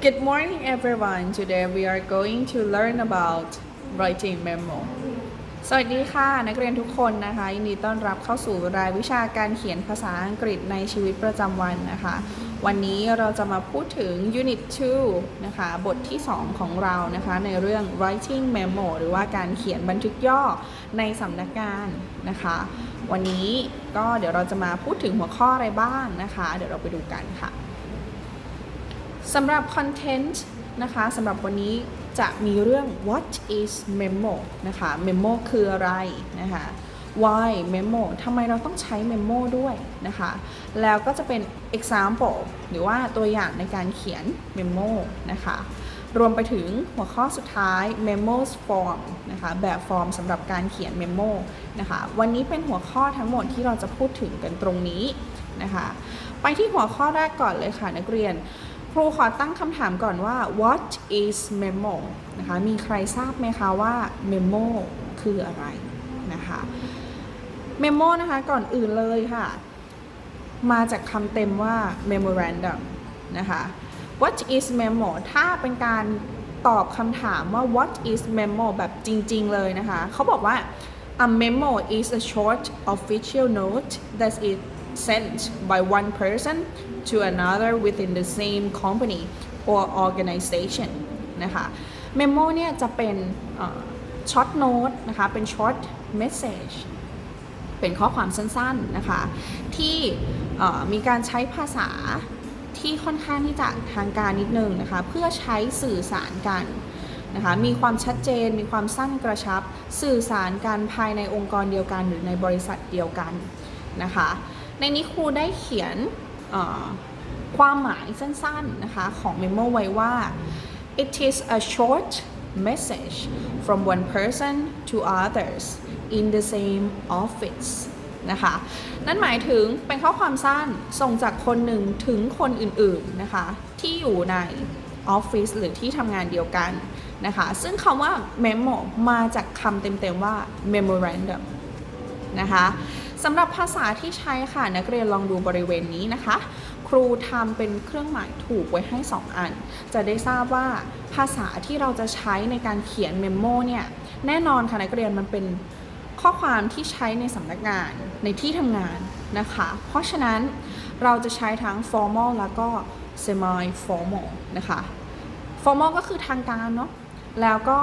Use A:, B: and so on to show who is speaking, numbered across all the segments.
A: Good morning everyone. Today we are going to learn about writing memo. สวัสดีค่ะ นักเรียนทุกคนนะคะยินดีต้อนรับเข้าสู่รายวิชาการเขียนภาษาอังกฤษในชีวิตประจำวันนะคะ วันนี้เราจะมาพูดถึง Unit 2 นะคะ บทที่ 2 ของเรานะคะ ในเรื่อง writing memo หรือว่าการเขียนบันทึกย่อในสำนักงานนะคะ วันนี้ก็เดี๋ยวเราจะมาพูดถึงหัวข้ออะไรบ้างนะคะ เดี๋ยวเราไปดูกันค่ะ สำหรับ content นะคะสำหรับวันนี้จะมีเรื่อง what is memo นะคะ memo คืออะไรนะคะ why memo ทำไมเราต้องใช้ memo ด้วยนะคะ แล้วก็จะเป็น example หรือว่าตัวอย่างในการเขียน memo นะคะ รวมไปถึงหัวข้อสุดท้าย memos form นะคะ แบบฟอร์มสำหรับการเขียน memo นะคะ วันนี้เป็นหัวข้อทั้งหมดที่เราจะพูดถึงกันตรงนี้นะคะ ไปที่หัวข้อแรกก่อนเลยค่ะนักเรียน รูขอตั้งคำถามก่อนว่า what is memo นะคะ มีใครทราบไหมคะว่า memo คืออะไรนะคะ memo นะคะก่อนอื่นเลยค่ะ มาจากคำเต็มว่า memorandum นะคะ what is memo ถ้าเป็นการตอบคำถามว่า what is memo แบบจริง ๆ เลยนะคะ เขาบอกว่า a memo is a short official note that is sent by one person to another within the same company or organization นะคะ memo เนี่ยจะเป็นช็อตโน้ตนะคะ เป็นช็อตเมสเซจเป็นข้อความสั้นๆนะคะ ที่มีการใช้ภาษาที่ค่อนข้างที่จะทางการนิดนึงนะคะ เพื่อใช้สื่อสารกันนะคะ มีความชัดเจน มีความสั้นกระชับ สื่อสารกันภายในองค์กรเดียวกัน หรือในบริษัทเดียวกันนะคะ ในนี้ครูได้เขียนความหมายสั้นๆนะคะของ memo ไว้ว่า it is a short message from one person to others in the same office นะคะนั่นหมายถึงเป็นข้อความสั้นส่งจากคนหนึ่งถึงคนอื่นๆนะคะที่อยู่ในออฟฟิศหรือที่ทำงานเดียวกันนะคะซึ่งคำว่า memo มาจากคำเต็มๆว่า memorandum นะคะ สำหรับภาษาที่ใช้ค่ะ นักเรียนลองดูบริเวณนี้นะคะ ครูทำเป็นเครื่องหมายถูกไว้ให้ 2 อัน จะได้ทราบว่าภาษาที่เราจะใช้ในการเขียนเมมโมเนี่ยแน่นอนค่ะนักเรียนมันเป็นข้อความที่ใช้ในสำนักงานในที่ทำงานนะคะ เพราะฉะนั้นเราจะใช้ทั้ง formal แล้วก็ semi formal นะคะ formal ก็คือทางการเนาะ แล้วก็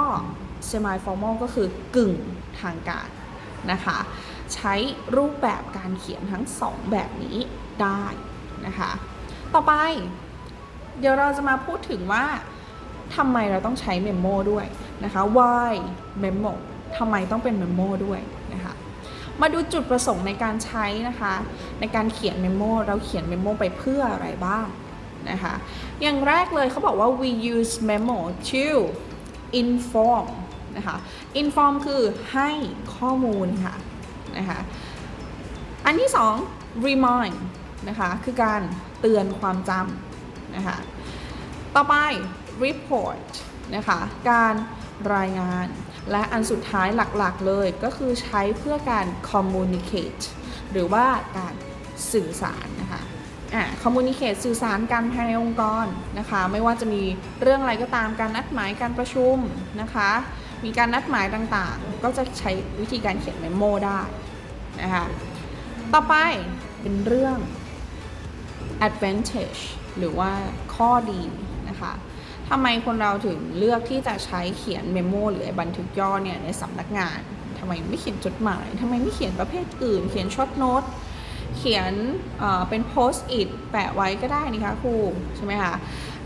A: semi formal ก็คือกึ่งทางการนะคะ ใช้รูปแบบการเขียนทั้งสองแบบนี้ได้นะคะ ต่อไป เดี๋ยวเราจะมาพูดถึงว่าทำไมเราต้องใช้เมมโมด้วยนะคะ why memo ทำไมต้องเป็นเมมโมด้วยนะคะ มาดูจุดประสงค์ในการใช้นะคะ ในการเขียนเมมโมเราเขียนเมมโมไปเพื่ออะไรบ้างนะคะ อย่างแรกเลยเขาบอกว่า we use memo to inform นะคะ inform คือให้ข้อมูลค่ะ นะคะ อันที่สอง remind นะคะ คือการเตือนความจำนะคะ ต่อไป report นะคะ การรายงาน และอันสุดท้ายหลักๆเลยก็คือใช้เพื่อการ communicate หรือว่าการสื่อสารนะคะอ่า communicate สื่อสารกันภายในองค์กรนะคะ ไม่ว่าจะมีเรื่องอะไรก็ตามการนัดหมายการประชุมนะคะ มีการนัดหมายต่างๆ ก็จะใช้วิธีการเขียนเมโมได้นะคะต่อไปเป็นเรื่อง advantage หรือว่าข้อดีนะคะทำไมคนเราถึงเลือกที่จะใช้เขียนเมโมหรือบันทึกย่อเนี่ยในสำนักงานทำไมไม่เขียนจดหมายทำไมไม่เขียนประเภทอื่น เขียนช็อตโน้ตเขียนเป็นโพสต์อิทแปะไว้ก็ได้นี่คะครูใช่ไหมคะ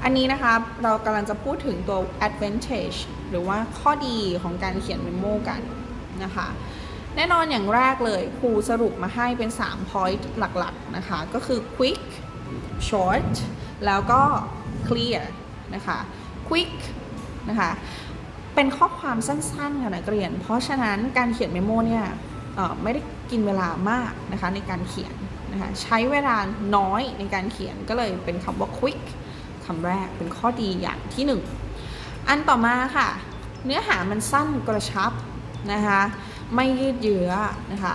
A: อันนี้นะคะเรากำลังจะพูดถึงตัว advantage หรือว่าข้อดีของการเขียนเมมโมกันนะคะ แน่นอนอย่างแรกเลยครูสรุปมาให้เป็น 3 point หลักๆนะคะ ก็คือ quick short แล้วก็ clear นะคะ quick นะคะเป็นข้อความสั้นๆค่ะนักเรียน เพราะฉะนั้นการเขียนเมมโมเนี่ยไม่ได้กินเวลามากนะคะในการเขียนนะคะใช้เวลาน้อยในการเขียนก็เลยเป็นคำว่า quick ำแรกเป็นข้อดีอย่างที่หนึ่งอันต่อมาค่ะ เนื้อหามันสั้นกระชับนะคะไม่ยืดเยื้อนะคะ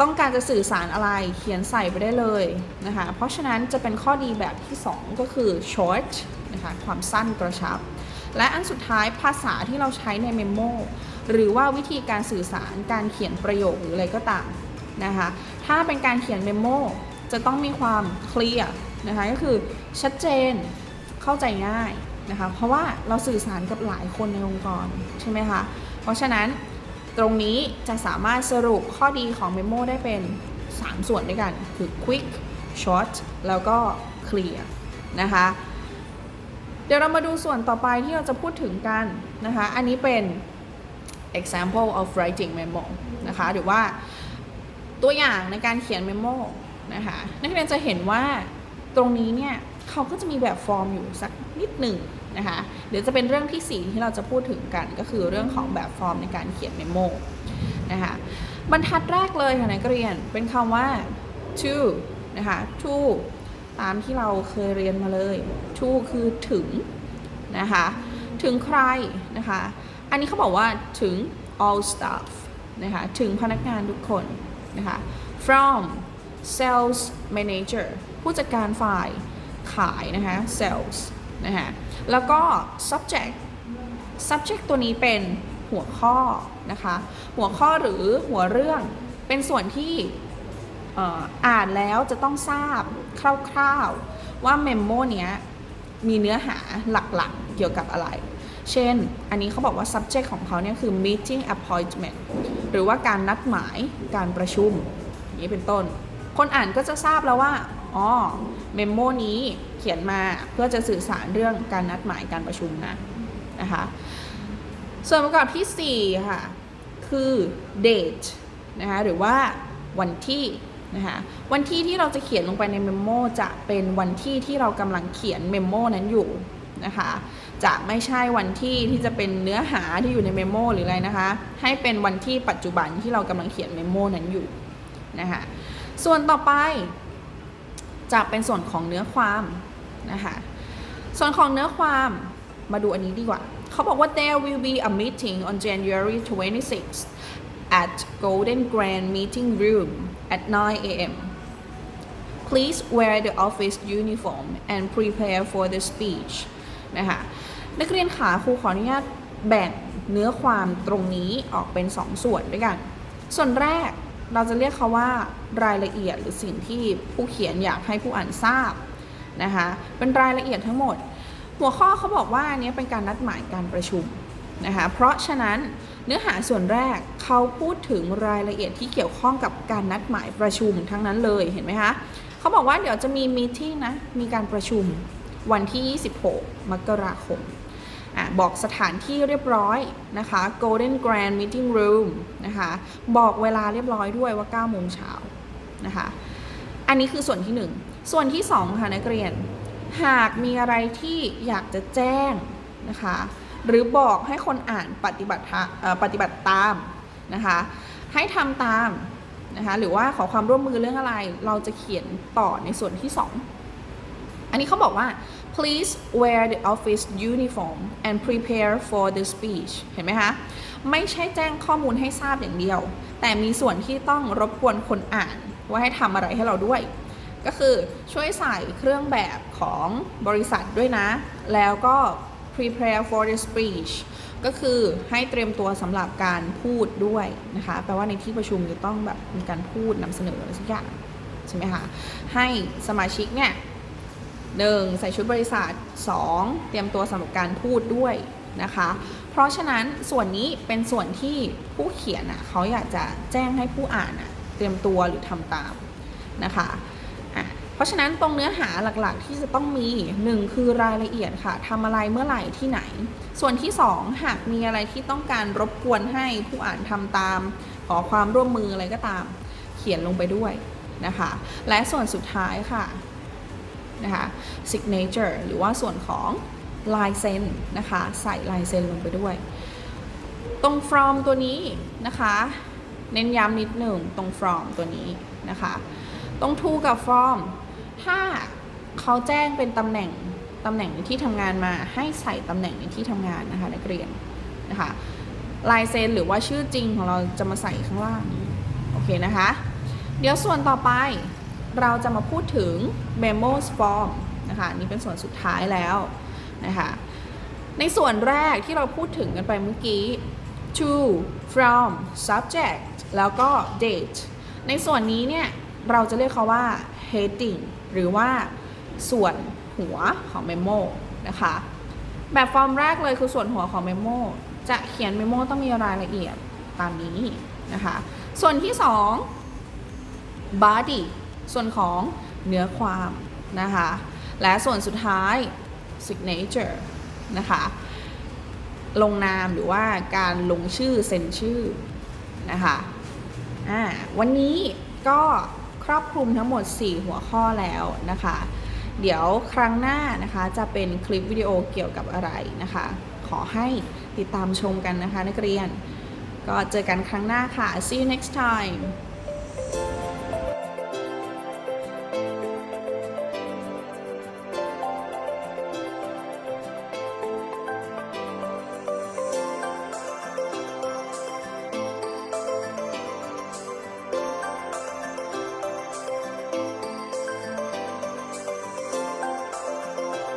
A: ต้องการจะสื่อสารอะไรเขียนใส่ไปได้เลยนะคะเพราะฉะนั้นจะเป็นข้อดีแบบที่ 2 ก็คือ short นะคะความสั้นกระชับ และอันสุดท้ายภาษาที่เราใช้ในเมมโมหรือว่าวิธีการสื่อสารการเขียนประโยคหรืออะไรก็ตามนะคะถ้าเป็นการเขียนเมมโมจะต้องมีความเคลียร์นะคะก็คือชัดเจน เข้าใจง่ายนะคะ เพราะว่าเราสื่อสารกับหลายคนในองค์กรใช่ไหมคะ เพราะฉะนั้นตรงนี้จะสามารถสรุปข้อดีของเมมโมได้เป็น 3 ส่วนด้วยกันคือ quick short แล้วก็ clear นะคะ เดี๋ยวเรามาดูส่วนต่อไปที่เราจะพูดถึงกันนะคะ อันนี้เป็น example of writing memo นะคะ หรือว่าตัวอย่างในการเขียน memo นะคะ นักเรียนจะเห็นว่าตรงนี้เนี่ย เขาก็จะมีแบบฟอร์มอยู่สักนิดหนึ่งนะคะเดี๋ยวจะเป็นเรื่องที่สี่ที่เราจะพูดถึงกันก็คือเรื่องของแบบฟอร์มในการเขียน memo นะคะบรรทัดแรกเลยค่ะนักเรียนเป็นคำว่า to นะคะ to ตามที่เราเคยเรียนมาเลย to คือถึงนะคะถึงใครนะคะอันนี้เขาบอกว่าถึง all staff นะคะถึงพนักงานทุกคนนะคะ from sales manager ผู้จัดการฝ่าย ขายนะคะ sales นะคะแล้วก็ subject subject ตัวนี้เป็นหัวข้อนะคะ หัวข้อหรือหัวเรื่องเป็นส่วนที่อ่ออ่านแล้วจะต้องทราบคร่าวๆ ว่าเมมโมเนี้ยมีเนื้อหาหลักๆ เกี่ยวกับอะไร เช่น อันนี้เขาบอกว่า subject ของเขาเนี่ยคือ meeting appointment หรือว่าการนัดหมายการประชุม อย่างนี้เป็นต้น คนอ่านก็จะทราบแล้วว่า อ๋อเมมโมนี้เขียนมาเพื่อจะสื่อสารเรื่องการนัดหมายการประชุมนะนะคะส่วนประกอบที่ 4 ค่ะ คือ date นะคะหรือว่าวันที่นะคะวันที่ที่เราจะเขียนลงไปในเมมโมจะเป็นวันที่ที่เรากำลังเขียนเมมโมนั้นอยู่นะคะจะไม่ใช่วันที่ที่จะเป็นเนื้อหาที่อยู่ในเมมโมหรืออะไรนะคะ ให้เป็นวันที่ปัจจุบันที่เรากำลังเขียนเมมโมนั้นอยู่นะคะส่วนต่อไป จะเป็นส่วนของเนื้อความนะคะส่วนของเนื้อความมาดูอันนี้ดีกว่า เขาบอกว่า there will be a meeting on January 26 at Golden Grand Meeting Room at 9 a.m. Please wear the office uniform and prepare for the speech นะคะนักเรียนขาครูขออนุญาตแบ่งเนื้อความตรงนี้ออกเป็น 2ส่วนด้วยกัน ส่วนแรก เราจะเรียกเขาว่ารายละเอียดหรือสิ่งที่ผู้เขียนอยากให้ผู้อ่านทราบนะคะเป็นรายละเอียดทั้งหมด หัวข้อเขาบอกว่าอันนี้เป็นการนัดหมายการประชุมนะคะเพราะฉะนั้นเนื้อหาส่วนแรกเขาพูดถึงรายละเอียดที่เกี่ยวข้องกับการนัดหมายประชุมทั้งนั้นเลยเห็นไหมคะเขาบอกว่าเดี๋ยวจะมีมีติ้งนะมีการประชุมวันที่ 26 มกราคม อะบอกสถานที่เรียบร้อยนะคะ Golden Grand Meeting Room นะคะ บอกเวลาเรียบร้อยด้วยว่า9โมงเช้านะคะ อันนี้คือส่วนที่ 1 ส่วนที่ 2 ค่ะนักเรียน หากมีอะไรที่อยากจะแจ้งนะคะ หรือบอกให้คนอ่านปฏิบัติปฏิบัติตามนะคะ ให้ทำตามนะคะ หรือว่าขอความร่วมมือเรื่องอะไร เราจะเขียนต่อในส่วนที่ 2 อันนี้เขาบอกว่า please wear the office uniform and prepare for the speech เห็นไหมคะ ไม่ใช่แจ้งข้อมูลให้ทราบอย่างเดียว แต่มีส่วนที่ต้องรบกวนคนอ่านว่าให้ทำอะไรให้เราด้วย ก็คือช่วยใส่เครื่องแบบของบริษัทด้วยนะ แล้วก็ prepare for the speech ก็คือให้เตรียมตัวสำหรับการพูดด้วยนะคะ แปลว่าในที่ประชุมจะต้องแบบมีการพูดนำเสนออะไรสักอย่างใช่ไหมคะ ให้สมาชิกเนี่ย หนึ่งใส่ชุดบริษัท 2 เตรียมตัวสำหรับการพูดด้วยนะคะ เพราะฉะนั้นส่วนนี้เป็นส่วนที่ผู้เขียนอะเขาอยากจะแจ้งให้ผู้อ่านอะเตรียมตัวหรือทำตามนะคะอะเพราะฉะนั้นตรงเนื้อหาหลักๆที่จะต้องมี 1 คือรายละเอียดค่ะทำอะไรเมื่อไหร่ที่ไหน ส่วนที่ 2 หากมีอะไรที่ต้องการรบกวนให้ผู้อ่านทำตาม ขอความร่วมมืออะไรก็ตาม เขียนลงไปด้วยนะคะ และส่วนสุดท้ายค่ะ นะคะ signature หรือว่าส่วนของลายเซ็นนะคะ ใส่ลายเซ็นลงไปด้วย ตรง from ตัวนี้นะคะ เน้นย้ำนิดหนึ่งตรง from ตัวนี้นะคะ ตรง to กับ from ถ้าเขาแจ้งเป็นตำแหน่งตำแหน่งในที่ทำงานมาให้ใส่ตำแหน่งในที่ทำงานนะคะนักเรียนนะคะลายเซ็นหรือว่าชื่อจริงของเราจะมาใส่ข้างล่างนี้โอเคนะคะ เดี๋ยวส่วนต่อไป เราจะมาพูดถึง memos form นะคะนนี่เป็นส่วนสุดท้ายแล้วนะคะในส่วนแรกที่เราพูดถึงกันไปเมื่อกี้ to from subject แล้วก็ date ในส่วนนี้เนี่ยเราจะเรียกเขาว่า heading หรือว่าส่วนหัวของ memo นะคะแบบฟอร์มแรกเลยคือส่วนหัวของ memo จะเขียน memo ต้องมีรายละเอียดตามนี้นะคะส่วนที่ 2 body ส่วนของเนื้อความนะคะ และส่วนสุดท้าย signature นะคะ ลงนามหรือว่าการลงชื่อเซ็นชื่อนะคะวันนี้ก็ครอบคลุมทั้งหมด 4 หัวข้อแล้วนะคะ เดี๋ยวครั้งหน้านะคะจะเป็นคลิปวิดีโอเกี่ยวกับอะไรนะคะ ขอให้ติดตามชมกันนะคะนักเรียน ก็เจอกันครั้งหน้าค่ะ see you next time